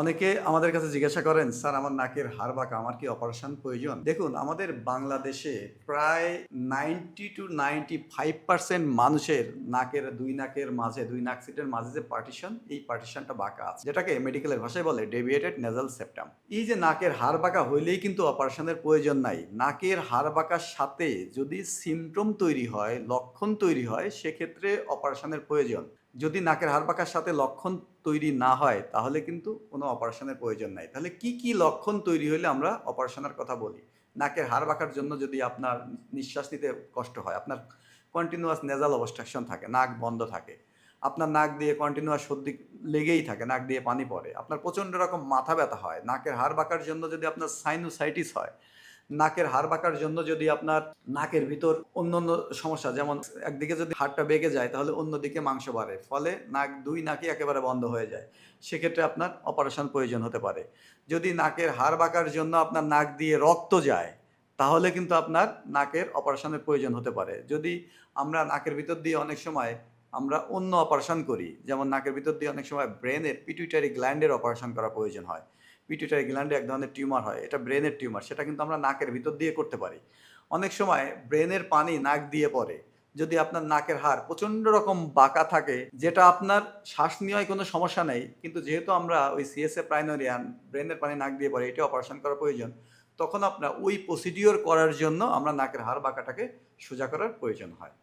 অনেকে আমাদের কাছে জিজ্ঞাসা করেন, স্যার, আমার নাকের হাড় বাঁকা, আমার কি অপারেশন প্রয়োজন? দেখুন, আমাদের বাংলাদেশে প্রায় ninety two ninety five percent মানুষের নাকের, দুই নাকের মাঝে, দুই নাক সিটের মাঝে যে পার্টিশন এই পার্টিশনটা বাঁকা আছে। যেটাকে মেডিকেলের ভাষায় বলে ডেভিয়েটেড নেজাল সেপ্টাম এই যে নাকের হাড় বাঁকা হইলেই কিন্তু অপারেশনের প্রয়োজন নাই। নাকের হাড় বাঁকার সাথে যদি সিমটম তৈরি হয়, লক্ষণ তৈরি হয়, সেক্ষেত্রে অপারেশনের প্রয়োজন। যদি নাকের হাড় বাঁকার সাথে লক্ষণ তৈরি না হয়, তাহলে কিন্তু কোনো অপারেশনের প্রয়োজন নাই। তাহলে কি কি লক্ষণ তৈরি হলে আমরা অপারেশনের কথা বলি? নাকের হাড় বাঁকার জন্য যদি আপনার নিঃশ্বাস নিতে কষ্ট হয়, আপনার কন্টিনিউয়াস নেজাল অবস্ট্রাকশন থাকে, নাক বন্ধ থাকে, আপনার নাক দিয়ে কন্টিনিউয়াস সর্দি লেগেই থাকে, নাক দিয়ে পানি পড়ে, আপনার প্রচণ্ড রকম মাথা ব্যথা হয়, নাকের হাড় বাঁকার জন্য যদি আপনার সাইনোসাইটিস হয় নাকের হাড় বাঁকার জন্য যদি আপনার নাকের ভিতর অন্য অন্য সমস্যা, যেমন একদিকে যদি হাড়টা বেঁকে যায়, তাহলে অন্যদিকে মাংস বাড়ে। ফলে নাক দুই নাকই একেবারে বন্ধ হয়ে যায়। সেক্ষেত্রে আপনার অপারেশন প্রয়োজন হতে পারে। যদি নাকের হাড় বাঁকার জন্য আপনার নাক দিয়ে রক্ত যায়, তাহলে কিন্তু আপনার নাকের অপারেশনের প্রয়োজন হতে পারে। যদি আমরা নাকের ভিতর দিয়ে অনেক সময় আমরা অন্য অপারেশন করি, যেমন নাকের ভিতর দিয়ে অনেক সময় ব্রেনের পিটুইটারি গ্ল্যান্ডের অপারেশন করা প্রয়োজন হয় পিটুইটারি গ্ল্যান্ডে এক ধরনের টিউমার হয়, এটা ব্রেনের টিউমার সেটা কিন্তু আমরা নাকের ভিতর দিয়ে করতে পারি। অনেক সময় ব্রেনের পানি নাক দিয়ে পড়ে, যদি আপনার নাকের হাড় প্রচণ্ড রকম বাঁকা থাকে, যেটা আপনার শ্বাস নেওয়ায় কোনো সমস্যা নেই, কিন্তু যেহেতু আমরা ওই সিএসএ প্রাইনোরিয়ান ব্রেনের পানি নাক দিয়ে পড়ে, এটা অপারেশন করা প্রয়োজন, তখন আপনার ওই প্রসিডিওর করার জন্য আমরা নাকের হাড় বাঁকাটাকে সোজা করার প্রয়োজন হয়।